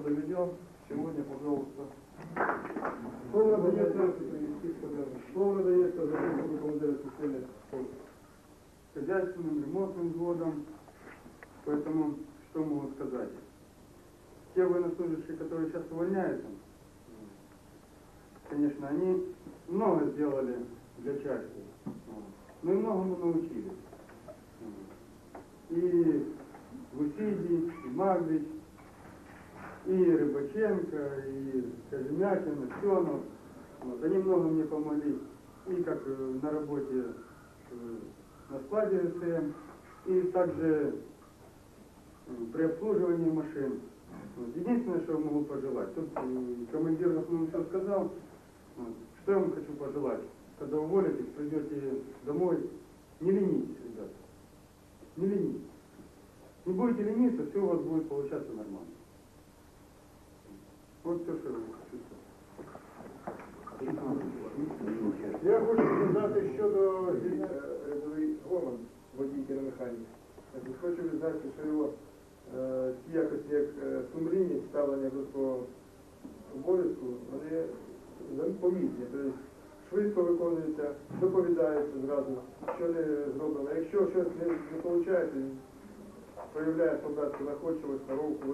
раз доведем. Сегодня, пожалуйста. Слово надается, слово надается заместителю командира системы хозяйственным ремонтным взводом. Поэтому что могу сказать? Те военнослужащие, которые сейчас увольняются, конечно, они много сделали для части, но и многому научились. И Гусиди, и Магрич, и Рыбаченко, и Кожемякин, и Аксенов. Вот, они много мне помогли. И как э, на работе э, на складе РСМ, и также э, при обслуживании машин. Вот. Единственное, что я могу пожелать, тут командир в основном все сказал, вот. что я вам хочу пожелать, когда уволитесь, придете домой, не ленитесь, ребята, не ленитесь. Не будете лениться, все у вас будет получаться нормально. Вот все, что я хочу. Я хочу сказати щодо звільнення Гоман, водій кіномеханік. Значить, Хочу відзначити, що його е, ті якості, як е, сумлінність, ставлення до свого обов'язку, вони помітні. Тобто швидко виконується, доповідається зразу, що не зроблено. Якщо щось не, виходить, він проявляє солдатську находчивість, наровку.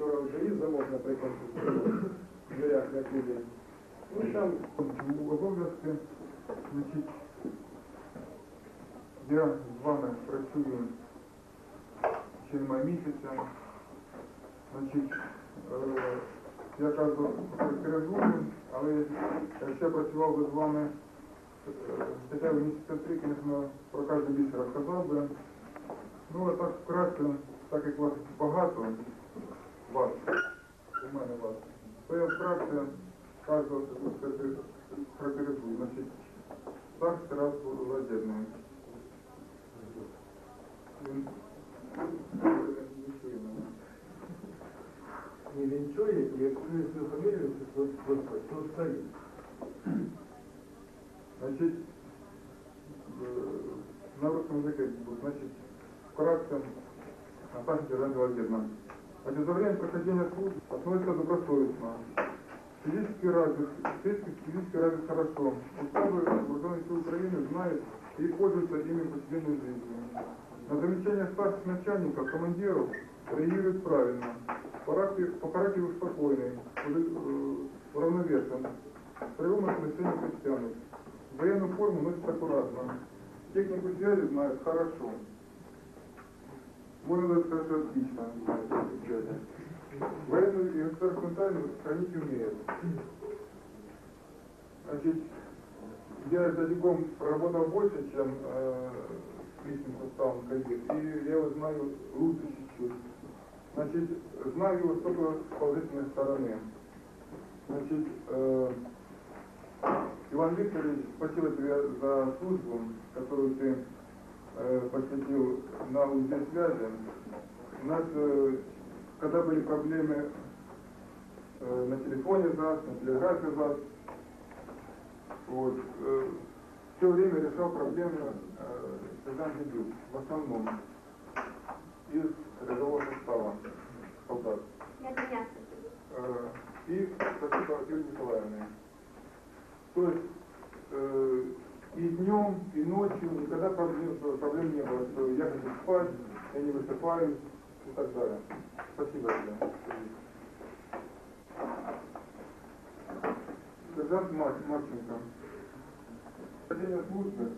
Вчора вже замок, наприклад, в дверях на клубі. Ну і там обов'язки. Значить, я з вами працюю ще немає місяця. Значить, е, я кажу характеризую, але я працював би з вами хоча б місяця три, звісно, про кожен більше розказав би. Ну, а так вкратце, так як вас багато, вас, у мене вас, то я вкратце каждого характеризую. Значит, захист раз ладерный. Не вінчує, і як чує свою фамілію, то Господь, то стоїть. Значит, на русском языке будет, значит, вкратце, на захисте за время прохождения службы относится добросовестно. Физически развит, физически, физически развит хорошо. Уставы вооруженных сил Украины знают и пользуются ими в повседневной жизни. На замечания старших начальников, командиров реагируют правильно. По характеру, по характеру спокойный, э, уравновешен. Приемы отношения крестьян. Военную форму носит аккуратно. Технику связи знают хорошо. Можно сказать, отлично связи. Военную и государственную тайну хранить умеет. Значит, я за Диком проработал больше, чем э, личным составом кадет, и я его знаю лучше чуть-чуть. Значит, знаю его только с положительной стороны. Значит, э, Иван Викторович, спасибо тебе за службу, которую ты э, посвятил на узле связи. У нас, э, когда были проблемы э, на телефоне ЗАС, на телеграфе ЗАС, вот, все время решал проблемы сержант Дедюк, в основном из рядового состава солдат. И спасибо Юлии Николаевне. То есть и днем, и ночью никогда проблем, проблем не было, что я хочу спать, я не высыпаюсь и так далее. Спасибо тебе. Сержант Мар- Марченко. Прохождение службы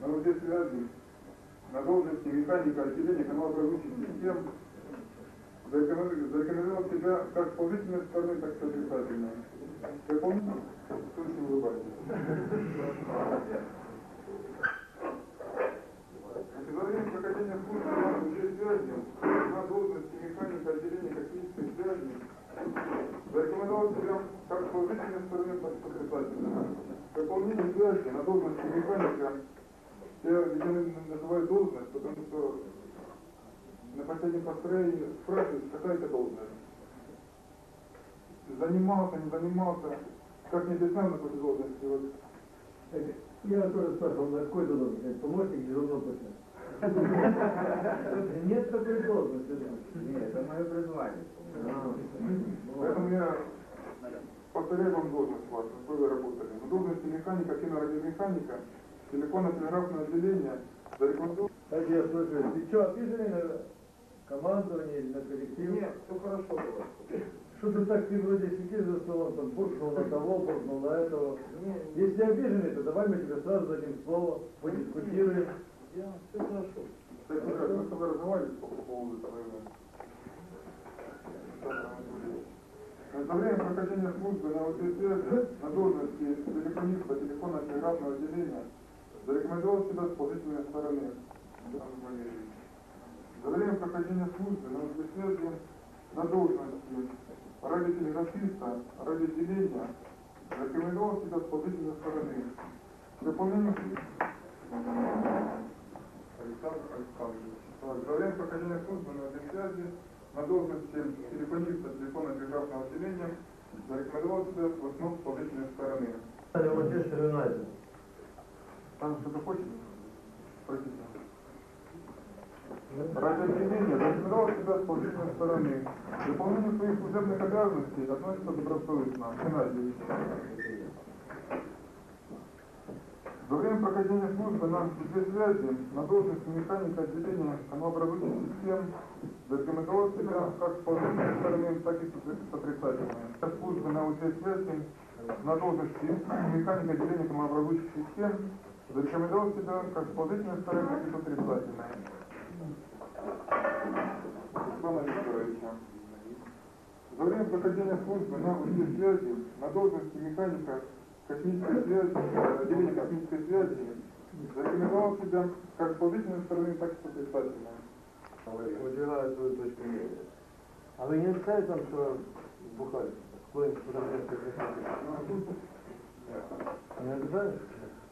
на УЗ связи на должности механика отделения канала правовых систем зарекомендовал себя как положительной стороны, так и отрицательной. Я помню, что очень улыбается. Во время прохождения службы на УЗ связи на должности механика отделения космической связи зарекомендовал себя как положительной стороны, так и отрицательной. Выполнение связи на должности механика я, я называю должность, потому что на последнем построении спрашивают, какая это должность. Занимался, не занимался, как не объяснял на какой должности. Вот. Я тоже спрашивал, на какой ты? Говорит, Помощник дежурного патента. Нет такой должности. Нет, это мое призвание. Поэтому я повторяю вам должность вашу, какой вы работали. На должности механика, кинорадиомеханика, телефонно-телеграфное отделение, зарекомендован. Так я слышу, ты что, обиженный на командование или на коллектив? Нет, все хорошо было. Что ты так, ты вроде сидишь за столом, там, буркнул на того, буркнул на этого. Если обиженный, то давай мы тебе сразу дадим слово, подискутируем. Я, все хорошо. Кстати, как мы с тобой разговаривали по по поводу этого. За время прохождения службы на УТС на должности телефониста телефонно-телеграфного отделения зарекомендовал себя с положительной стороны. За время прохождения службы на УТС на должности радиотелеграфиста, радиоотделения зарекомендовал себя с положительной стороны. К Выполнению Александр Александрович. Время прохождения службы на связи на должности телефониста телефонно-телеграфного отделения зарекомендовал себя в основном с положительной стороны. Манчестер Юнайтед. Там что-то хочет? Спросите. Радиоотделение зарекомендовал себя с положительной стороны. К Выполнению своих служебных обязанностей относится добросовестно. Геннадьевич. За время прохождения службы на связи на должности механика отделения каналообразующих систем зарекомендовал себя как с положительной стороны, так и с отрицательной. Службы на связи на должности механика отделения каналообразующих систем зарекомендовал себя как с положительной стороны, так и с отрицательной. Светлана Викторовича. За время прохождения службы на связи на должности механика космической связи, отделения космической связи, зарекомендовал себя как с положительной стороны, так и с отрицательной. Выдвигаю свою точку зрения. А вы не написали там, что бухали? Какой фотография Не написали?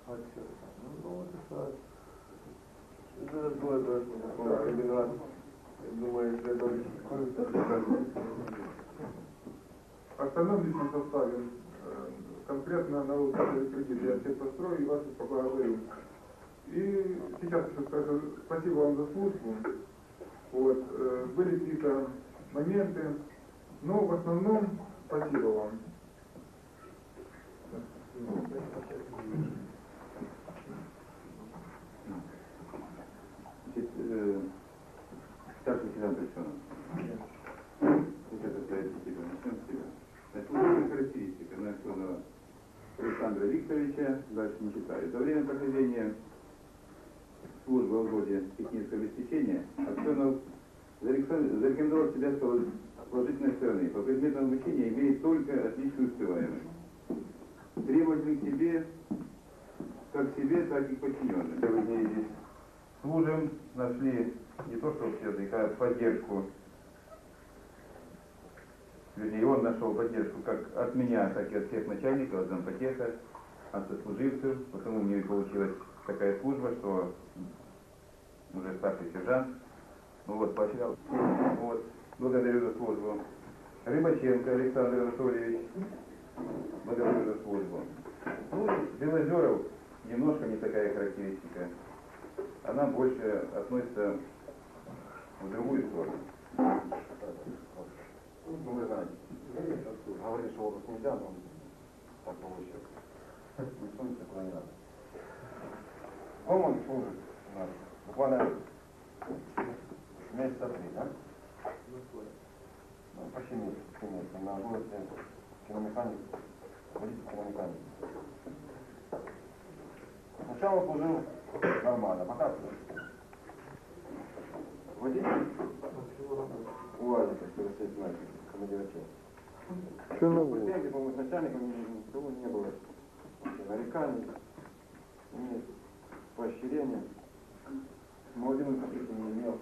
А что? Ну, ну, написали. Это. Один раз. Думаю, что это Остальном личном составе, э, конкретно на кредит я всех построю и вас поблагодарю. И сейчас еще скажу спасибо вам за службу. Вот, э, были какие-то моменты, но в основном спасибо вам. Значит, э, старший лейтенант Александров. Это стоит тебя, начнем с тебя. Значит, лучшая характеристика Аксенова Александра Викторовича, дальше не читаю. За время прохождения службы в годе технического обеспечения Аксенов зарекомендовал себя с поло- положительной стороны. По предметам обучения имеет только отличную успеваемость. Требователь к себе, как к себе, так и к подчиненным. Дни здесь служим, нашли не то что все а поддержку. Вернее, он нашел поддержку как от меня, так и от всех начальников, от зампотеха, от сослуживцев. Потому мне и получилась такая служба, что уже старший сержант. Ну вот, поощрял. Вот, благодарю за службу. Рыбаченко Александр Анатольевич. Благодарю за службу. Ну, Белозеров немножко не такая характеристика. Она больше относится в другую сторону. Ну, вы знаете, говоришь, что отпуск нельзя, но так получилось. Никто никуда не надо. Команд служит у нас буквально месяца три, да? Ну, почти месяц, почти месяц. На должности киномеханик, водитель киномеханик. Сначала служил нормально, пока водитель УАЗика, 417, командировочек. Что на Претензий, по-моему, с начальником никого не было. Нареканий, нет, поощрения. Молодым конфликта не имел.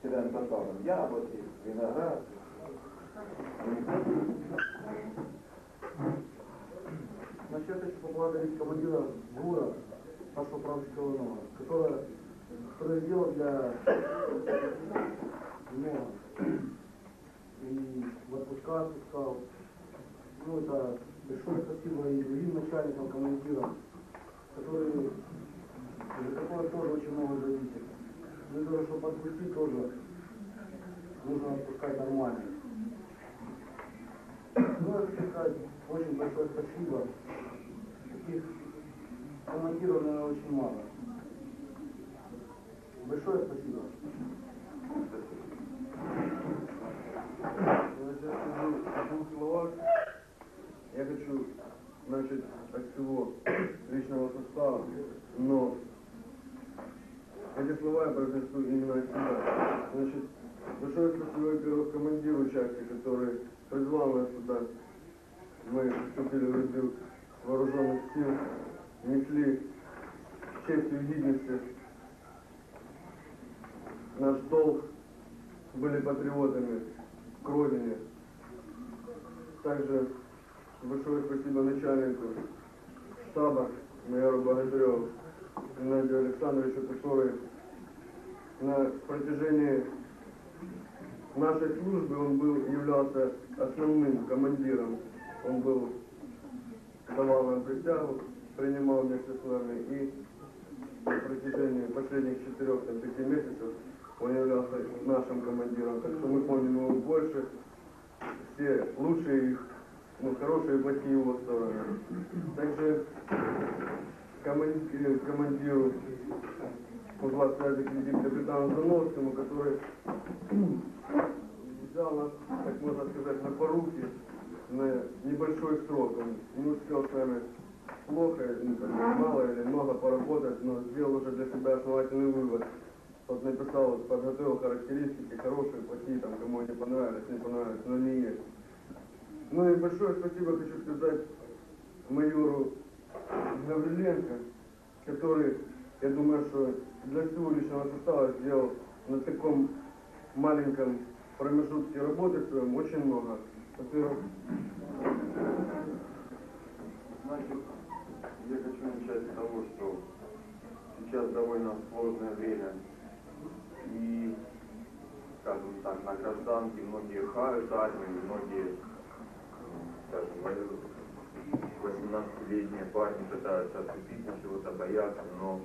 Всегда им достал там яблоки, виноград. Я хочу поблагодарить командира ГУРа, нашего правнучка Иванова, который, который для меня и в отпуска отпускал. Ну, это Большое спасибо и другим начальникам, командирам, которые, за которые тоже очень много зависит. Ну, и тоже, чтобы отпустить тоже, нужно отпускать нормально. Ну, хочу сказать, очень большое спасибо. Таких командиров, наверное, очень мало. Большое спасибо. Я сейчас скажу в двух словах. Я хочу начать от всего личного состава, но эти слова я произнесу именно от себя. Значит, большое спасибо, во-первых, командиру части, который призвал нас сюда. Мы вступили в ряды вооруженных сил, несли с честью и гидностью наш долг, были патриотами к родине. Также большое спасибо начальнику штаба майору Богатыреву Геннадию Александровичу, который на протяжении нашей службы он был, являлся основным командиром. Он был, давал нам присягу, принимал вместе с нами и на протяжении последних четырех там, пяти месяцев он являлся нашим командиром. Так что мы помним его больше, все лучшие их, ну, хорошие и плохие его стороны. Также командиру, командиру узла связи кредит капитану Зановскому, который взял нас, так можно сказать, на поруки на небольшой срок. Он не успел с нами плохо, мало или много поработать, но сделал уже для себя основательный вывод. Вот написал, подготовил характеристики, хорошие, плохие, там, кому они понравились, не понравились, но не есть. Ну и большое спасибо хочу сказать майору Гавриленко, который, я думаю, что для всего личного состава сделал на таком маленьком промежутке работы своем очень много. Во-первых, Значит, я хочу начать с того, что сейчас довольно сложное время. И, скажем так, на гражданке многие хают армию, многие, м, скажем, воюют. 18-летние парни пытаются отступить на чего-то, боятся, но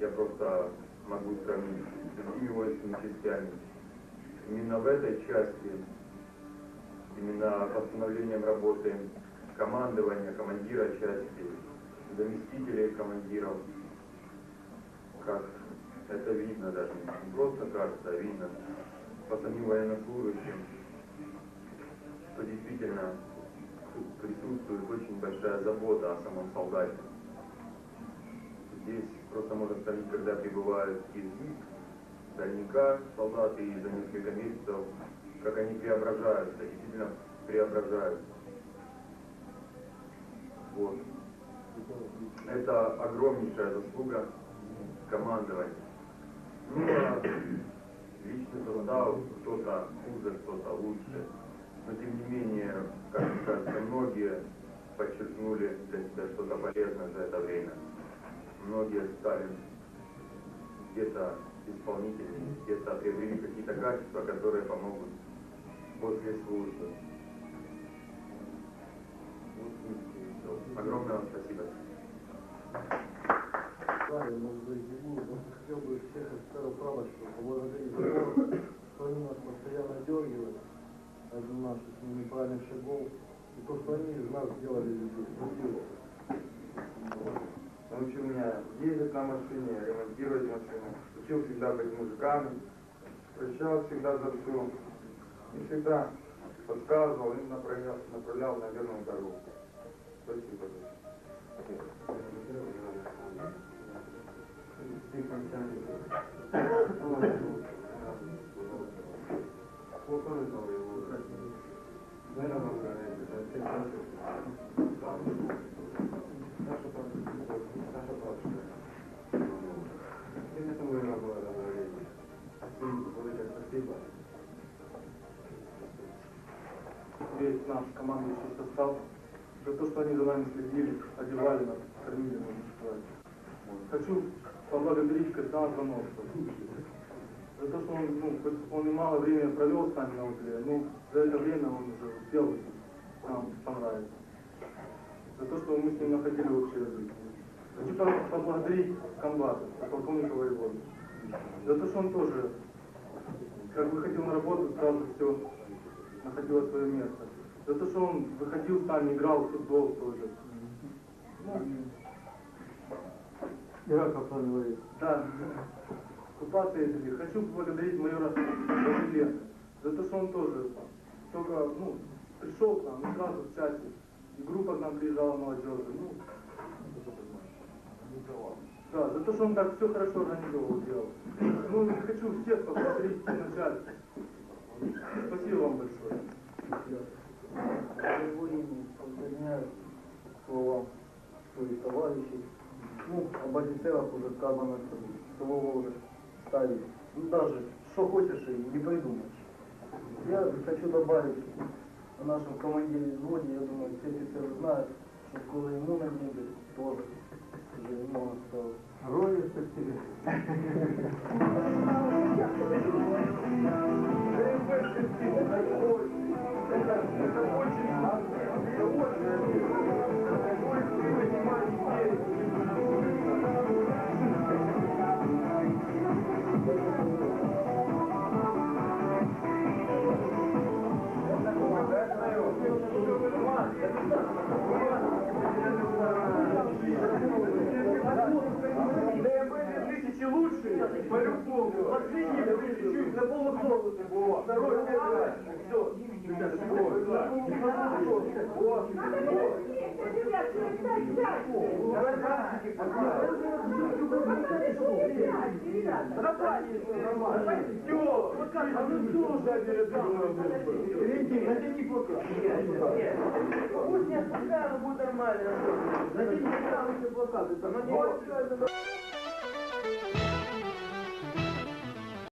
я просто могу сравнить с другими воинскими частями. Именно в этой части, именно восстановлением работы командования, командира части, заместителей командиров, как это видно даже, не просто кажется, а видно по самим военнослужащим, что действительно присутствует очень большая забота о самом солдате. Здесь просто можно сравнить, когда прибывают из дальника солдаты и за несколько месяцев, как они преображаются, действительно преображаются. Вот. Это огромнейшая заслуга командования. Ну, а личный состав, кто-то хуже, кто-то лучше. Но тем не менее, как мне кажется, многие подчеркнули для себя что-то полезное за это время. Многие стали где-то исполнителями, где-то приобрели какие-то качества, которые помогут после службы. Огромное вам спасибо. Далее, может быть, не буду, просто всех офицеров прапорщиков поблагодарить за то, они нас постоянно дергивают один наших неправильных шагов, и то, они из нас сделали людей. Спасибо. Он учил меня ездить на машине, ремонтировать машину, учил всегда быть мужиками, прощал всегда за все, и всегда подсказывал и направлял, направлял на верную дорогу. Спасибо. Весь наш командующий состав, за то, что они за нами следили, одевали нас, кормили, можно сказать. Хочу поблагодарить капитана Зановского. За то, что он, ну, он и мало времени провел с нами на узле, но за это время он уже успел нам понравиться. мы с ним находили общий язык. Хочу по- поблагодарить комбата, полковника воевода, за то, что он тоже, как выходил на работу, сразу все находило свое место. За то, что он выходил с нами, играл в футбол тоже. Ираков говорит. Да, купаться ездили. Хочу поблагодарить майора Василия за то, что он тоже только, ну, пришел к нам, сразу в часе. И группа к нам приезжала молодежи. Ну, да, за то, что он так все хорошо организовывал, делал. Ну, хочу всех поблагодарить вначале. Спасибо вам большое. Своего имени присоединяюсь к словам своих товарищей. Ну, об офицерах уже сказано, что слово уже ставить. Ну, даже, что хочешь, и не придумаешь. Я хочу добавить о нашем командире взводе, я думаю, все офицеры знают, что скоро ему на гибель тоже уже немного осталось. Грою спасибо. Тысячи лучшие, по-любому. Последний чуть-чуть на полуслову было. Второй Все. Пусть не будет нормально. Затем не плакаты.